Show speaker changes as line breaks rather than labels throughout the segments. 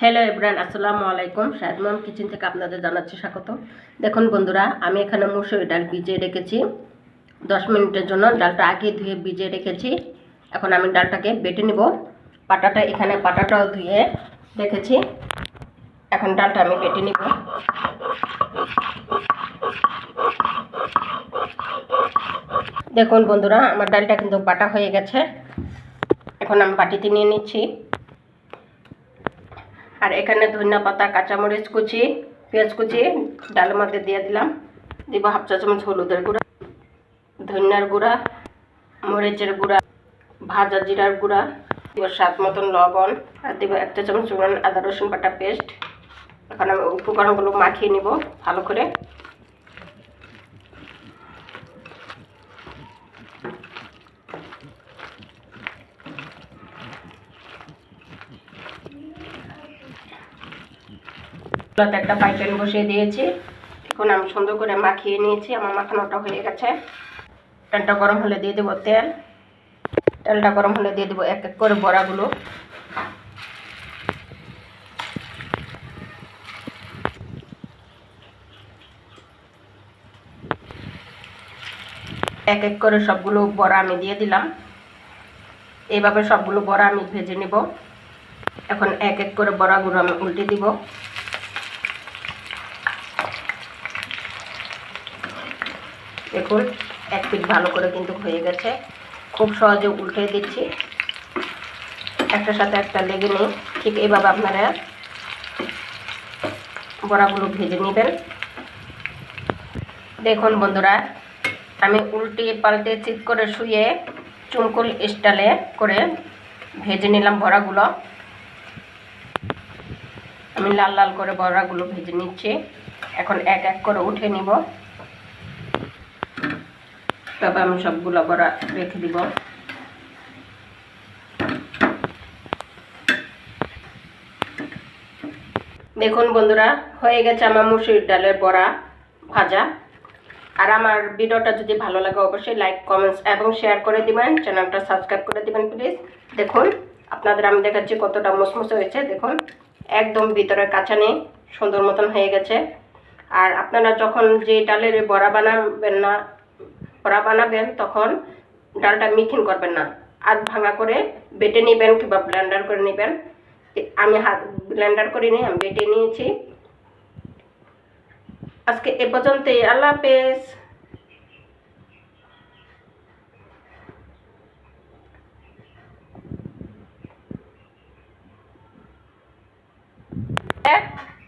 Hello everyone আসসালামু আলাইকুম। শাহদমাম kitchen থেকে আপনাদের জানাচ্ছি স্বাগত দেখুন বন্ধুরা, আমি এখানে মুসুরি ডাল ভিজিয়ে রেখেছি। দশ মিনিটের জন্য ডালটা আগে ধুয়ে ভিজিয়ে রেখেছি। এখন আমি ডালটাকে বেটে নিব। পাটাটা এখানে, পাটাটাও ধুয়ে রেখেছি। এখন ডালটা আমি বেটে নিব। দেখুন বন্ধুরা, আমার ডালটা কিন্তু বাটা হয়ে গেছে। এখন আমি বাটিতে নিয়ে নিচ্ছি। আর এখানে ধনিয়া পাতা, কাঁচামরিচ কুচি, পেঁয়াজ কুচি, ডাল মাতে দিয়ে দিলাম। দিব হাফ চা চামচ হলুদের গুঁড়া, ধনিয়ার গুঁড়া, মরিচের গুঁড়া, ভাজা জিরার গুঁড়া, দিব স্বাদ মতন লবণ, আর দিব এক চা চামচ আদা রসুন বাটা পেস্ট এখন আমি উপকরণগুলো মাখিয়ে নিব ভালো করে। চুলাতে একটা প্যান বসিয়ে দিয়েছি। এখন আমি সুন্দর করে মাখিয়ে নিয়েছি। আমার মাখানোটা হয়ে গেছে। তেলটা গরম হলে দিয়ে দেবো তেল। তেলটা গরম হলে দিয়ে দেবো এক এক করে বড়াগুলো। এক এক করে সবগুলো বড়া আমি দিয়ে দিলাম। এইভাবে সবগুলো বড়া আমি ভেজে নেব। এখন এক এক করে বড়াগুলো আমি উল্টে দিব। দেখুন, এক পিঠ ভালো করে কিন্তু হয়ে গেছে। খুব সহজে উল্টে দিচ্ছি। একটার সাথে একটা লেগে নিই। ঠিক এইভাবে আপনারা বড়াগুলো ভেজে নেবেন। দেখুন বন্ধুরা, আমি উল্টে পাল্টে চিত করে শুয়ে চুমকুল স্টাইলে করে ভেজে নিলাম বড়াগুলো। আমি লাল লাল করে বড়াগুলো ভেজে নিচ্ছি। এখন এক এক করে উঠে নিব। তবে আমি সবগুলো বড়া রেখে দিব। দেখুন বন্ধুরা, হয়ে গেছে আমার মুসুরির ডালের বড়া ভাজা। আর আমার ভিডিওটা যদি ভালো লাগে, অবশ্যই লাইক কমেন্টস এবং শেয়ার করে দিবেন। চ্যানেলটা সাবস্ক্রাইব করে দিবেন প্লিজ দেখুন, আপনাদের আমি দেখাচ্ছি কতটা মুসমুসে হয়েছে। দেখুন, একদম ভিতরে কাঁচা নেই, সুন্দর মতন হয়ে গেছে। আর আপনারা যখন যে ডালের বড়া বানাবেন না বড়া বানাবেন, তখন ডালটা মিথিন করবেন না। আধ ভাঙা করে বেটে নেবেন কিংবা ব্লেন্ডার করে নেবেন। আমি হাত ব্লেন্ডার করে নিই আমি বেটে নিয়েছি। আজকে এ পর্যন্তই, আল্লাহ হাফেজ।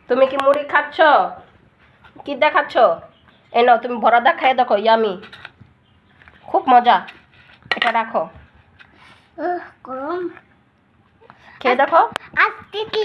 তুমি কি মুড়ি খাচ্ছ? কি দেখাচ্ছ? নাও, তুমি বড়াদা খাই দেখো, ইয়ামি। খুব মজা। এটা রাখো।
গরম।
খেয়ে দেখো।
আজকে কি